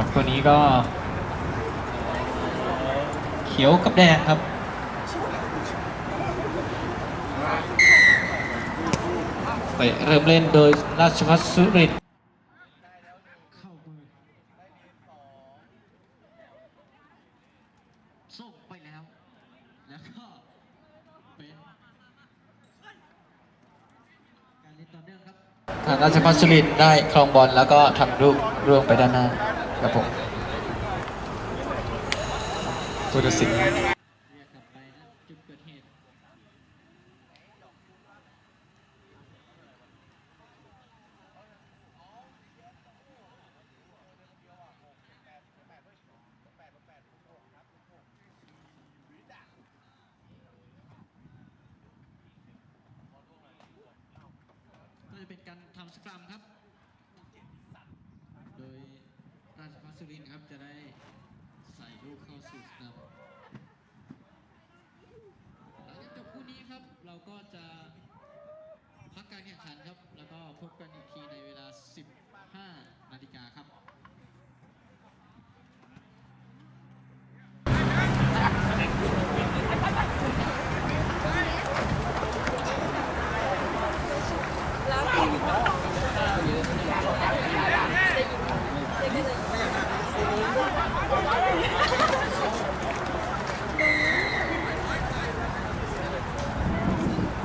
รับตัวนี้ก็ เขียวกับแดงครับ ไปเริ่มเล่นโดยราชพัฒสุรินทร์เข้ามือส่งไปแล้ว แล้วก็เป็นการเล่นต่อเนื่องครับ ทางราชพัฒสุรินทร์ได้ครองบอลแล้วก็ทำลูกร่วงไปด้านหน้า ครับผมพุทธศิลป์เรียกกลับไปนะจุดเกิดเหตุ ก็จะเป็นการทำสกรัมครับ โดยราชพัฒสุรินทร์ครับจะได้ใส่ลูกเข้าสู่สนามหลังจากจบคู่นี้ครับ เราก็จะพักการแข่งขันครับ แล้ว กันอีกทีในเวลา 15 นาฬิกาครับ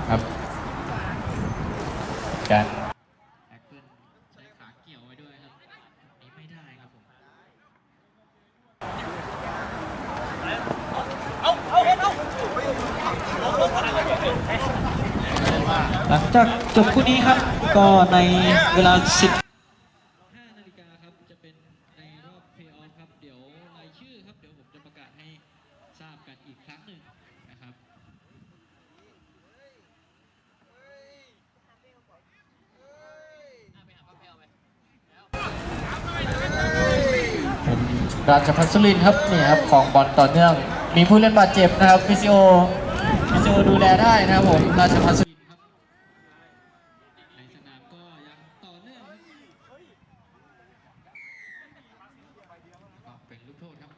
ครับ การแอคเกิลใช้ขาเกี่ยวไว้ด้วยครับนี้ไม่ได้ครับผม หลัง จากจบคู่นี้ครับ ก็ในเวลา 10 5นาฬิกาครับ จะเป็นในรอบเพย์ออฟครับ เดี๋ยวรายชื่อครับ เดี๋ยวผมจะประกาศให้ทราบกันอีกครั้งหนึ่งนะครับเป็นราชพัฒสุรินทร์ครับนี่ครับของบอลต่อเนื่อง มีผู้เล่นบาดเจ็บนะครับฟิซิโอฟิซิโอดูแลได้นะครับผมราชพัฒสุรินทร์ครับในสนามก็ยังต่อเนื่องครับก็เป็นลูกโทษครับ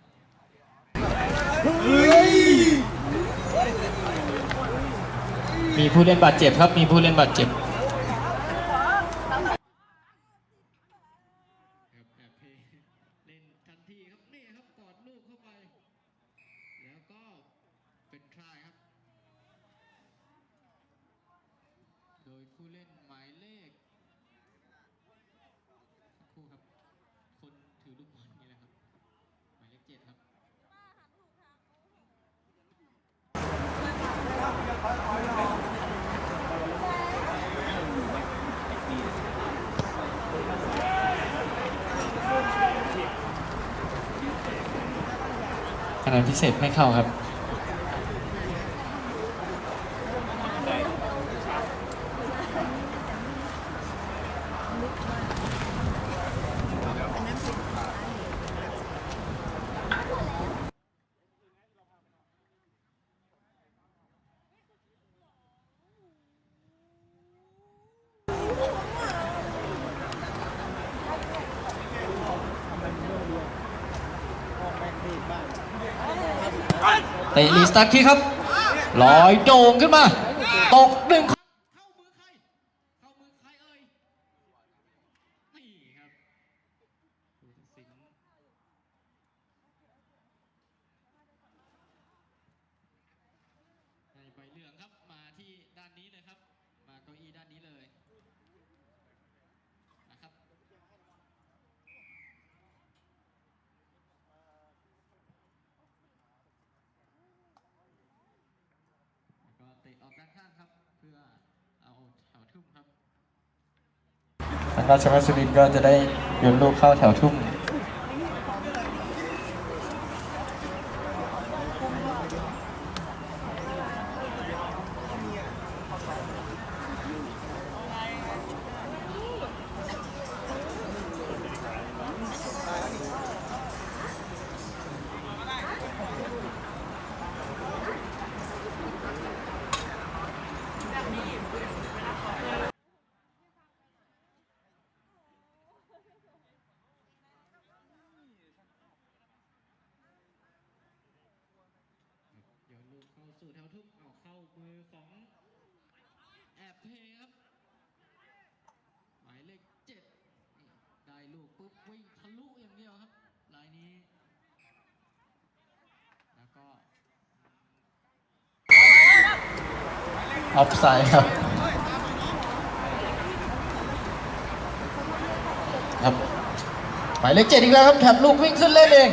มี ผู้เล่นบาดเจ็บครับ มีผู้เล่นบาดเจ็บครับแอบเพเล่นทันทีครับนี่ครับกอดลูกเข้าไปแล้วก็เป็นทราบโดยผู้เล่นหมายเลขคู่ครับ คนถือลูกบอลนี่แหละครับ หมายเลขเจ็ดครับ คะแนพิเศษให้เข้าครับ ตะลีสตาร์คีครับลอยโด่งขึ้นมา ตกหนึ่งเข้ามือใครเข้ามือใครเอ่ยนี่ครับผู้ตัดสินในใบเหลืองครับ มาที่ด้านนี้เลยครับ มาเก้าอี้ด้านนี้เลย นะครับ แล้วก็เตะออกด้านข้างครับ เพื่อเอาแถวทุ่มครับทาง ราชวัฒสุรินทร์ก็จะได้โยนลูกเข้าแถวทุ่มู่แถวทุกออกเข้ามือของแอบเพครับหมายเลขเจ็ดได้ลูกปุ๊บวิ่งทะลุอย่างเดียวครับลายนี้ แล้วก็ออฟไซด์ครับ ครับหมายเลขเจ็ดอีกแล้วครับแถบลูกวิ่งขึ้นเล่นเอง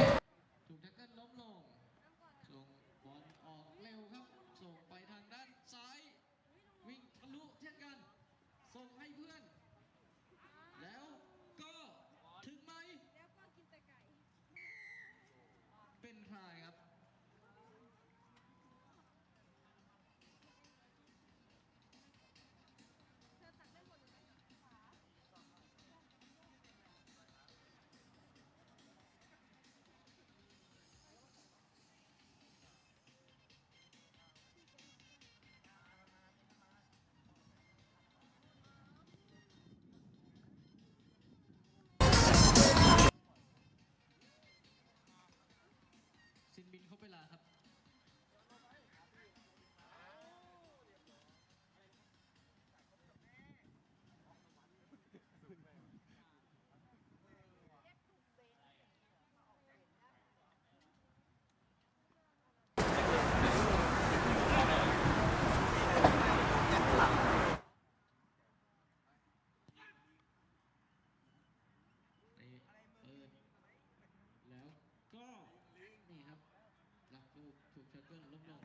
เพื่อนร่วมโลก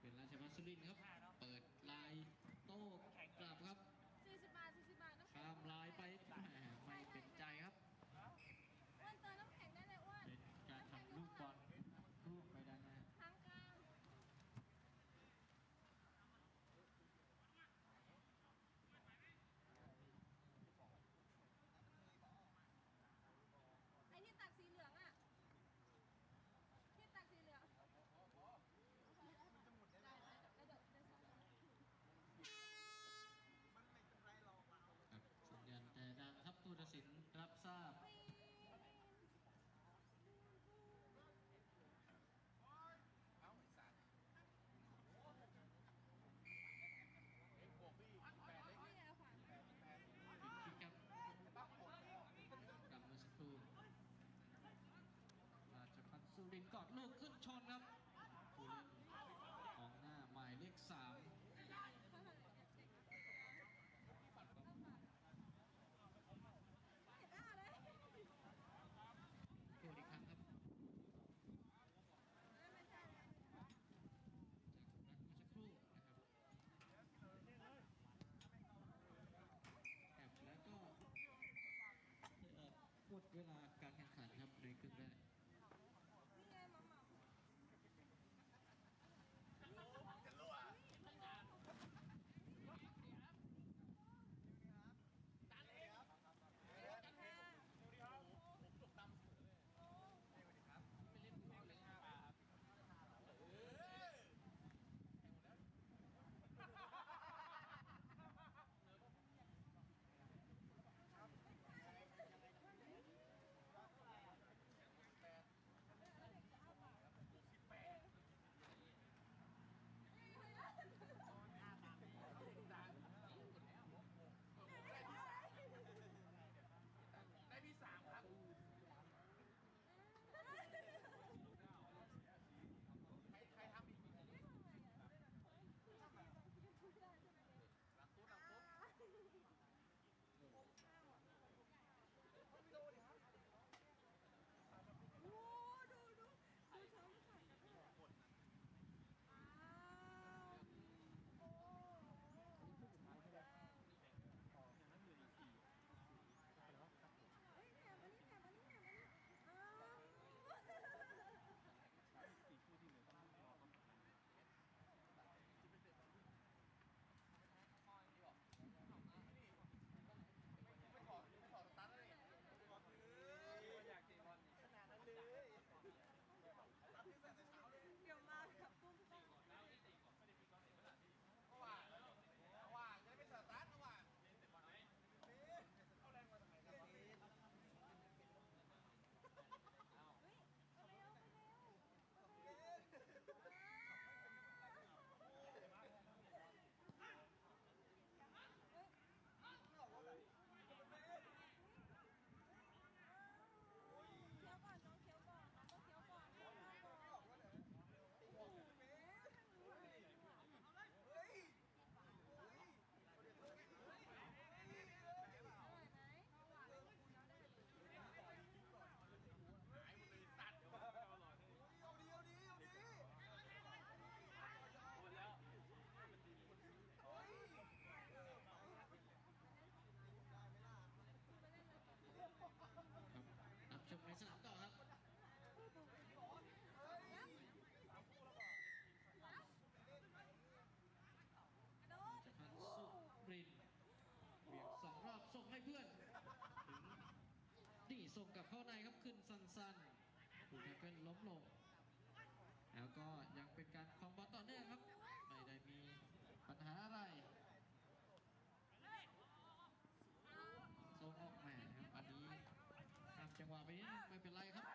เป็นราชบัสรินครับ เปิด เวลาการแข่งขันครับในครึ่งแรก ส่งกับเข้าในครับขึ้นสั้นๆบูแทเป็นล้มลง แล้วก็ยังเป็นการคอมบอลต่อเนื่องครับ ไม่ได้มีปัญหาอะไรส่งออกแหมครับอันนี้ทำจังหวะไปนี้ไม่เป็นไรครับ